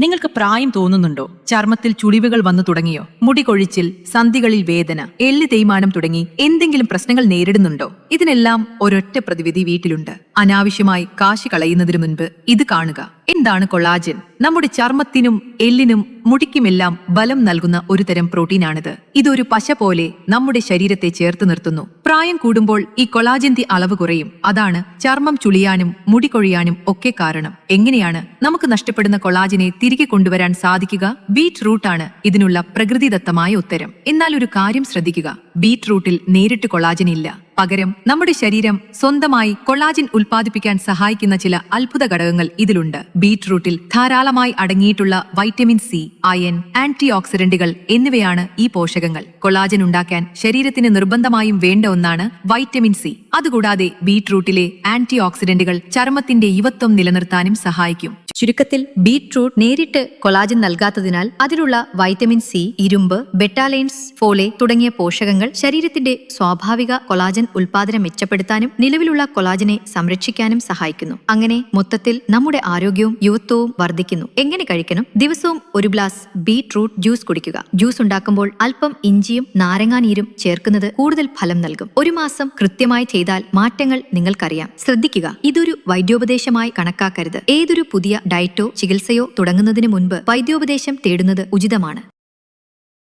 നിങ്ങൾക്ക് പ്രായം തോന്നുന്നുണ്ടോ? ചർമ്മത്തിൽ ചുളിവുകൾ വന്നു തുടങ്ങിയോ? മുടി കൊഴിച്ചിൽ സന്ധികളിൽ വേദന എല്ല് തേയ്മാനം തുടങ്ങി എന്തെങ്കിലും പ്രശ്നങ്ങൾ നേരിടുന്നുണ്ടോ? ഇതിനെല്ലാം ഒരൊറ്റ പ്രതിവിധി വീട്ടിലുണ്ട്. അനാവശ്യമായി കാശ് കളയുന്നതിനു മുൻപ് ഇത് കാണുക. എന്താണ് കൊളാജൻ? നമ്മുടെ ചർമ്മത്തിനും എല്ലിനും മുടിക്കുമെല്ലാം ബലം നൽകുന്ന ഒരു തരം പ്രോട്ടീനാണിത്. ഇതൊരു പശ പോലെ നമ്മുടെ ശരീരത്തെ ചേർത്ത് നിർത്തുന്നു. പ്രായം കൂടുമ്പോൾ ഈ കൊളാജന്റെ അളവ് കുറയും. അതാണ് ചർമ്മം ചുളിയാനും മുടി കൊഴിയാനും ഒക്കെ കാരണം. എങ്ങനെയാണ് നമുക്ക് നഷ്ടപ്പെടുന്ന കൊളാജിനെ തിരികെ കൊണ്ടുവരാൻ സാധിക്കുക? ബീറ്റ് റൂട്ടാണ് ഇതിനുള്ള പ്രകൃതിദത്തമായ ഉത്തരം. എന്നാൽ ഒരു കാര്യം ശ്രദ്ധിക്കുക. ബീറ്റ് റൂട്ടിൽ നേരിട്ട് കൊളാജൻ ഇല്ല പകരം നമ്മുടെ ശരീരം സ്വന്തമായി കൊളാജിൻ ഉൽപ്പാദിപ്പിക്കാൻ സഹായിക്കുന്ന ചില അത്ഭുത ഘടകങ്ങൾ ഇതിലുണ്ട്. ബീറ്റ്റൂട്ടിൽ ധാരാളമായി അടങ്ങിയിട്ടുള്ള വൈറ്റമിൻ സി അയൺ ആന്റി ഓക്സിഡന്റുകൾ എന്നിവയാണ് ഈ പോഷകങ്ങൾ. കൊളാജിൻ ഉണ്ടാക്കാൻ ശരീരത്തിന് നിർബന്ധമായും വേണ്ട ഒന്നാണ് വൈറ്റമിൻ സി. അതുകൂടാതെ ബീറ്റ്റൂട്ടിലെ ആന്റി ഓക്സിഡന്റുകൾ ചർമ്മത്തിന്റെ യുവത്വം നിലനിർത്താനും സഹായിക്കും. ചുരുക്കത്തിൽ ബീറ്റ്റൂട്ട് നേരിട്ട് കൊളാജൻ നൽകാത്തതിനാൽ അതിലുള്ള വൈറ്റമിൻ സി ഇരുമ്പ് ബെറ്റാലൈൻസ് ഫോളെ തുടങ്ങിയ പോഷകങ്ങൾ ശരീരത്തിന്റെ സ്വാഭാവിക കൊളാജൻ ഉൽപാദനം മെച്ചപ്പെടുത്താനും നിലവിലുള്ള കൊളാജനെ സംരക്ഷിക്കാനും സഹായിക്കുന്നു. അങ്ങനെ മൊത്തത്തിൽ നമ്മുടെ ആരോഗ്യവും യുവത്വവും വർദ്ധിക്കുന്നു. എങ്ങനെ കഴിക്കണം? ദിവസവും ഒരു ഗ്ലാസ് ബീറ്റ്റൂട്ട് ജ്യൂസ് കുടിക്കുക. ജ്യൂസ് ഉണ്ടാക്കുമ്പോൾ അല്പം ഇഞ്ചിയും നാരങ്ങാനീരും ചേർക്കുന്നത് കൂടുതൽ ഫലം നൽകും. ഒരു മാസം കൃത്യമായി ചെയ്താൽ മാറ്റങ്ങൾ നിങ്ങൾക്കറിയാം. ശ്രദ്ധിക്കുക ഇതൊരു വൈദ്യോപദേശമായി കണക്കാക്കരുത്. ഏതൊരു പുതിയ ഡയറ്റോ ചികിത്സയോ തുടങ്ങുന്നതിന് മുൻപ് വൈദ്യോപദേശം തേടുന്നത് ഉചിതമാണ്.